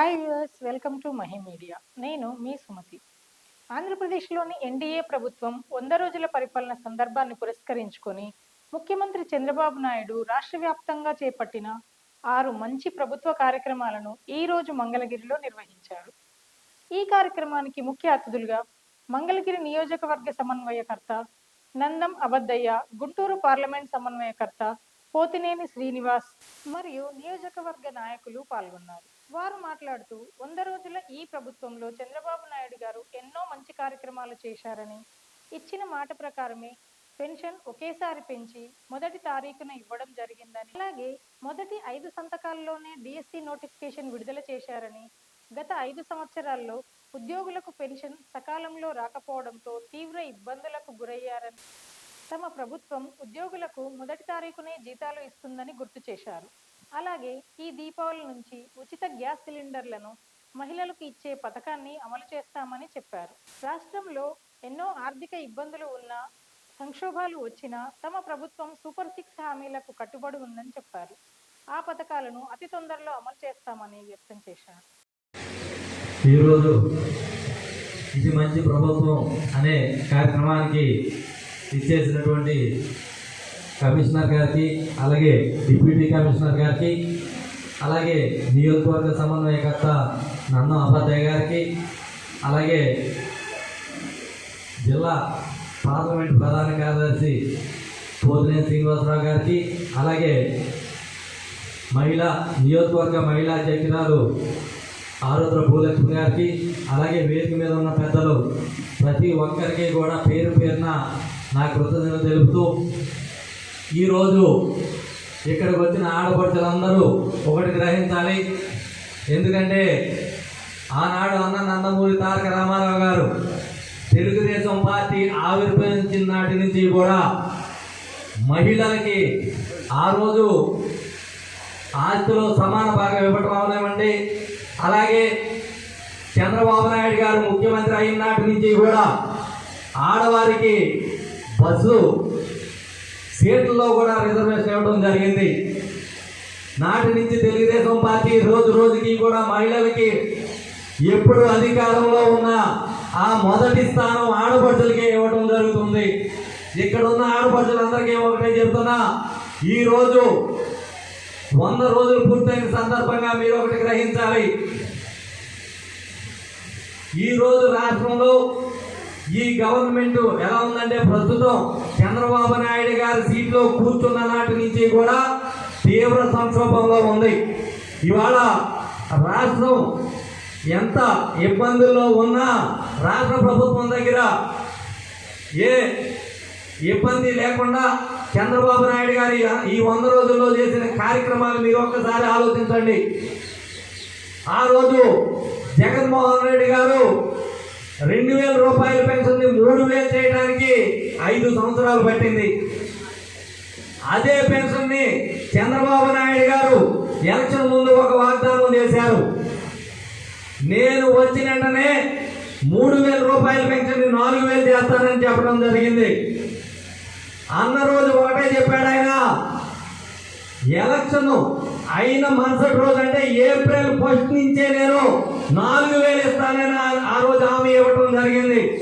Hi viewers welcome to Mahi media. నేను మీ సుమతి. ఆంధ్రప్రదేశ్లోని ఎన్డీఏ ప్రభుత్వం వంద రోజుల పరిపాలన సందర్భాన్ని పురస్కరించుకొని ముఖ్యమంత్రి చంద్రబాబు నాయుడు రాష్ట్ర వ్యాప్తంగా చేపట్టిన ఆరు మంచి ప్రభుత్వ కార్యక్రమాలను ఈ రోజు మంగళగిరిలో నిర్వహించారు. ఈ కార్యక్రమానికి ముఖ్య అతిథులుగా మంగళగిరి నియోజకవర్గ సమన్వయకర్త నందం అబద్దయ్య గుంటూరు పార్లమెంట్ సమన్వయకర్త పోతినేని శ్రీనివాస్ మరియు నియోజకవర్గ నాయకులు పాల్గొన్నారు. వారు మాట్లాడుతూ వంద రోజుల ఈ ప్రభుత్వంలో చంద్రబాబు నాయుడు గారు ఎన్నో మంచి కార్యక్రమాలు చేశారని ఇచ్చిన మాట ప్రకారమే పెన్షన్ ఒకేసారి పెంచి మొదటి తారీఖున ఇవ్వడం జరిగిందని అలాగే మొదటి ఐదు సంతకాల్లోనే డిఎస్సి నోటిఫికేషన్ విడుదల చేశారని గత ఐదు సంవత్సరాల్లో ఉద్యోగులకు పెన్షన్ సకాలంలో రాకపోవడంతో తీవ్ర ఇబ్బందులకు గురయ్యారని తమ ప్రభుత్వం ఉద్యోగులకు మొదటి తారీఖునే జీతాలు ఇస్తుందని గుర్తు చేశారు. అలాగే ఈ దీపావళి నుంచి ఉచిత గ్యాస్ సిలిండర్లను మహిళలకు ఇచ్చే పథకాన్ని అమలు చేస్తామని చెప్పారు. రాష్ట్రంలో ఎన్నో ఆర్థిక ఇబ్బందులు ఉన్నా సంక్షోభాలు వచ్చినా తమ ప్రభుత్వం సూపర్ సిక్స్ హామీలకు కట్టుబడి ఉందని చెప్పారు. ఆ పథకాలను అతి తొందరలో అమలు చేస్తామని వ్యక్తం చేశారు. ఈరోజు ఇది మంచి ప్రభుత్వం అనే కార్యక్రమానికి ఇచ్చేసినటువంటి కమిషనర్ గారికి అలాగే డిప్యూటీ కమిషనర్ గారికి అలాగే నియోజకవర్గ సమన్వయకర్త నన్ను అపాధ్యాయ గారికి అలాగే జిల్లా పార్లమెంట్ ప్రధాన కార్యదర్శి పోతినేని శ్రీనివాసరావు గారికి అలాగే మహిళా నియోజకవర్గ మహిళా అధ్యక్షురాలు ఆరుద్ర భూలక్ష్మి గారికి అలాగే వేదిక మీద ఉన్న పెద్దలు ప్రతి ఒక్కరికి కూడా పేరు పేరున నా కృతజ్ఞత తెలుపుతూ ఈరోజు ఇక్కడికి వచ్చిన ఆడపడుచులందరూ ఒకటి గ్రహించాలి. ఎందుకంటే ఆనాడు అన్న నందమూరి తారక రామారావు గారు తెలుగుదేశం పార్టీ ఆవిర్భవించిన నాటి నుంచి కూడా మహిళలకి ఆ రోజు ఆస్తిలో సమాన భాగం ఇవ్వటం అవనివ్వండి అలాగే చంద్రబాబు నాయుడు గారు ముఖ్యమంత్రి అయిన నాటి నుంచి కూడా ఆడవారికి బస్సు సీట్లలో కూడా రిజర్వేషన్ ఇవ్వడం జరిగింది. నాటి నుంచి తెలుగుదేశం పార్టీ రోజు రోజుకి కూడా మహిళలకి ఎప్పుడు అధికారంలో ఉన్న ఆ మొదటి స్థానం ఆడపడుచులకే ఇవ్వడం జరుగుతుంది. ఇక్కడ ఉన్న ఆడపడుచులందరికీ ఒకటే చెప్తున్నా ఈరోజు వంద రోజులు పూర్తయిన సందర్భంగా మీరు ఒకటి గ్రహించాలి. ఈ రోజు రాష్ట్రంలో ఈ గవర్నమెంట్ ఎలా ఉందంటే ప్రస్తుతం చంద్రబాబు నాయుడు గారి సీట్లో కూర్చున్న నాటి నుంచి కూడా తీవ్ర సంక్షోభంలో ఉంది. ఇవాళ రాష్ట్రం ఎంత ఇబ్బందుల్లో ఉన్నా రాష్ట్ర ప్రభుత్వం దగ్గర ఏ ఇబ్బంది లేకుండా చంద్రబాబు నాయుడు గారి ఈ వంద రోజుల్లో చేసిన కార్యక్రమాలు మీరు ఒక్కసారి ఆలోచించండి. ఆ రోజు జగన్మోహన్ రెడ్డి గారు రెండు వేల రూపాయల పెన్షన్ని మూడు వేలు చేయడానికి ఐదు సంవత్సరాలు పట్టింది. అదే పెన్షన్ని చంద్రబాబు నాయుడు గారు ఎలక్షన్ ముందు ఒక వాగ్దానం చేశారు. నేను వచ్చిన వెంటనే మూడు వేల రూపాయల పెన్షన్ నాలుగు వేలు చేస్తానని చెప్పడం జరిగింది. అన్న రోజు ఒకటే చెప్పాడు ఆయన ఎలక్షన్ అయిన మరుసటి రోజు అంటే ఏప్రిల్ ఫస్ట్ నుంచే నేను నాలుగు వేలు ఇస్తానని ఆ- రోజు హామీ ఇవ్వడం జరిగింది.